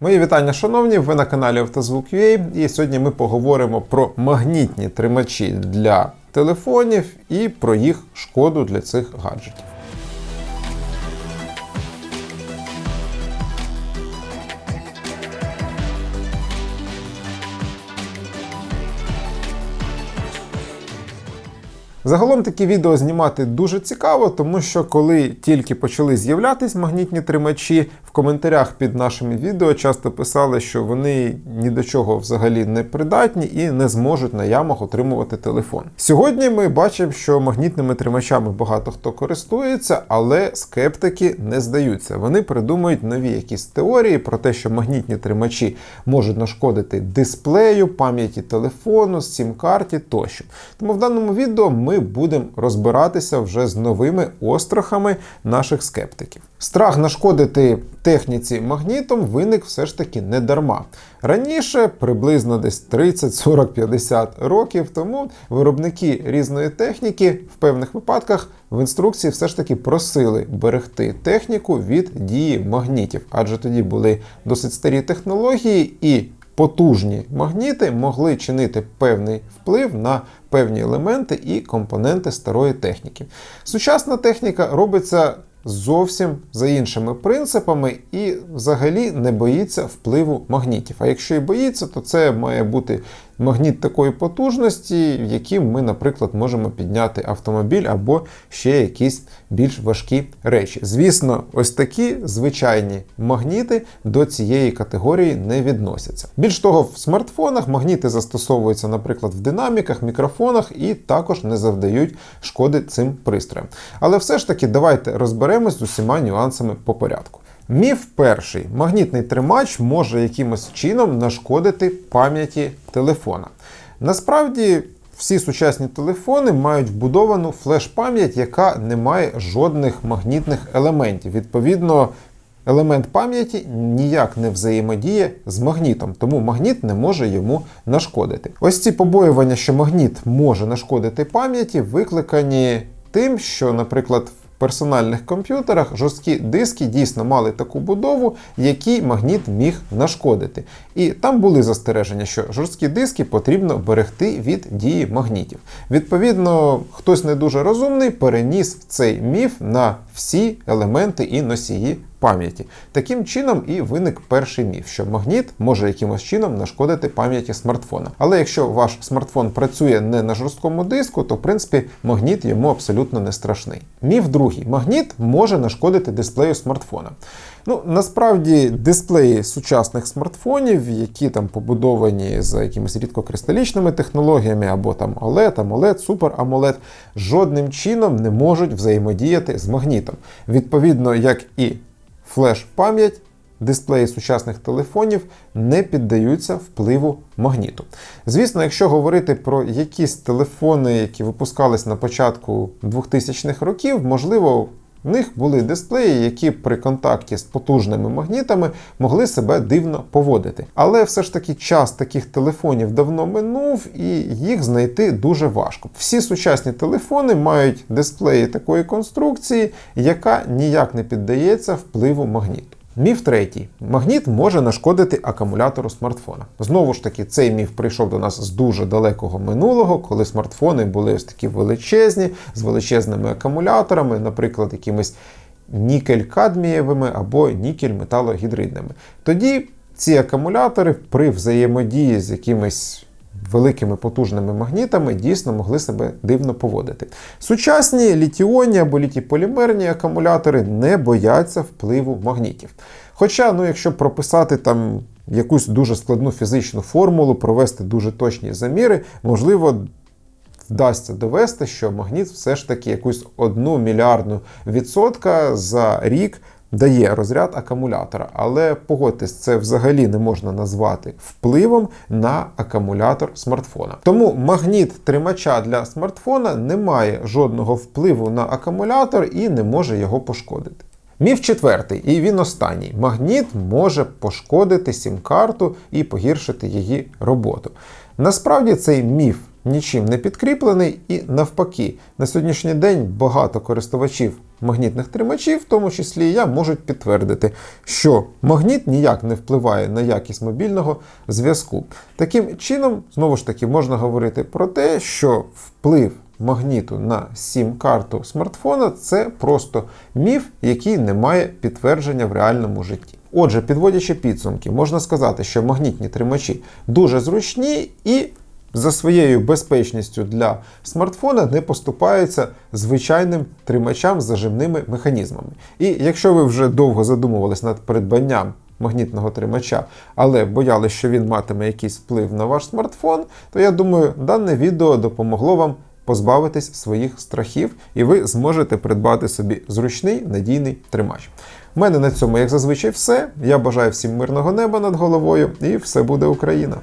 Мої вітання, шановні! Ви на каналі Автозвук.ua і сьогодні ми поговоримо про магнітні тримачі для телефонів і про їх шкоду для цих гаджетів. Загалом такі відео знімати дуже цікаво, тому що коли тільки почали з'являтись магнітні тримачі, в коментарях під нашими відео часто писали, що вони ні до чого взагалі не придатні і не зможуть на ямах отримувати телефон. Сьогодні ми бачимо, що магнітними тримачами багато хто користується, але скептики не здаються. Вони придумують нові якісь теорії про те, що магнітні тримачі можуть нашкодити дисплею, пам'яті телефону, сім-карті тощо. Тому в даному відео ми будемо розбиратися вже з новими острахами наших скептиків. Страх нашкодити техніці магнітом виник все ж таки не дарма. Раніше, приблизно десь 30, 40, 50 років тому, виробники різної техніки в певних випадках в інструкції все ж таки просили берегти техніку від дії магнітів, адже тоді були досить старі технології і потужні магніти могли чинити певний вплив на певні елементи і компоненти старої техніки. Сучасна техніка робиться зовсім за іншими принципами і взагалі не боїться впливу магнітів. А якщо і боїться, то це має бути магніт такої потужності, яким ми, наприклад, можемо підняти автомобіль або ще якісь більш важкі речі. Звісно, ось такі звичайні магніти до цієї категорії не відносяться. Більш того, в смартфонах магніти застосовуються, наприклад, в динаміках, мікрофонах і також не завдають шкоди цим пристроям. Але все ж таки, давайте розберемось з усіма нюансами по порядку. Міф перший: магнітний тримач може якимось чином нашкодити пам'яті телефона. Насправді, всі сучасні телефони мають вбудовану флеш-пам'ять, яка не має жодних магнітних елементів. Відповідно, елемент пам'яті ніяк не взаємодіє з магнітом, тому магніт не може йому нашкодити. Ось ці побоювання, що магніт може нашкодити пам'яті, викликані тим, що, наприклад, персональних комп'ютерах жорсткі диски дійсно мали таку будову, якій магніт міг нашкодити. І там були застереження, що жорсткі диски потрібно берегти від дії магнітів. Відповідно, хтось не дуже розумний переніс цей міф на всі елементи і носії пам'яті. Таким чином і виник перший міф, що магніт може якимось чином нашкодити пам'яті смартфона. Але якщо ваш смартфон працює не на жорсткому диску, то в принципі магніт йому абсолютно не страшний. Міф другий: магніт може нашкодити дисплею смартфона. Ну, насправді дисплеї сучасних смартфонів, які там побудовані за якимись рідкокристалічними технологіями, або там OLED, AMOLED, Super AMOLED, жодним чином не можуть взаємодіяти з магнітом. Відповідно, як і флеш-пам'ять, дисплеї сучасних телефонів не піддаються впливу магніту. Звісно, якщо говорити про якісь телефони, які випускались на початку 2000-х років, можливо. В них були дисплеї, які при контакті з потужними магнітами могли себе дивно поводити. Але все ж таки час таких телефонів давно минув і їх знайти дуже важко. Всі сучасні телефони мають дисплеї такої конструкції, яка ніяк не піддається впливу магніту. Міф третій. Магніт може нашкодити акумулятору смартфона. Знову ж таки, цей міф прийшов до нас з дуже далекого минулого, коли смартфони були ось такі величезні, з величезними акумуляторами, наприклад, якимись нікель-кадмієвими або нікель-металогідридними. Тоді ці акумулятори при взаємодії з якимись великими потужними магнітами дійсно могли себе дивно поводити. Сучасні літіонні або літіполімерні акумулятори не бояться впливу магнітів. Хоча, ну, якщо прописати там якусь дуже складну фізичну формулу, провести дуже точні заміри, можливо. Вдасться довести, що магніт все ж таки якусь одну мільярдну відсотка за рік дає розряд акумулятора. Але погодьтесь, це взагалі не можна назвати впливом на акумулятор смартфона. Тому магніт тримача для смартфона не має жодного впливу на акумулятор і не може його пошкодити. Міф четвертий, і він останній. Магніт може пошкодити сім-карту і погіршити її роботу. Насправді цей міф нічим не підкріплений, і навпаки, на сьогоднішній день багато користувачів магнітних тримачів, в тому числі і я, можуть підтвердити, що магніт ніяк не впливає на якість мобільного зв'язку. Таким чином, знову ж таки, можна говорити про те, що вплив магніту на сім-карту смартфона це просто міф, який не має підтвердження в реальному житті. Отже, підводячи підсумки, можна сказати, що магнітні тримачі дуже зручні і за своєю безпечністю для смартфона не поступаються звичайним тримачам з зажимними механізмами. І якщо ви вже довго задумувались над придбанням магнітного тримача, але боялись, що він матиме якийсь вплив на ваш смартфон, то я думаю, дане відео допомогло вам позбавитись своїх страхів, і ви зможете придбати собі зручний надійний тримач. У мене на цьому, як зазвичай, все. Я бажаю всім мирного неба над головою, і все буде Україна!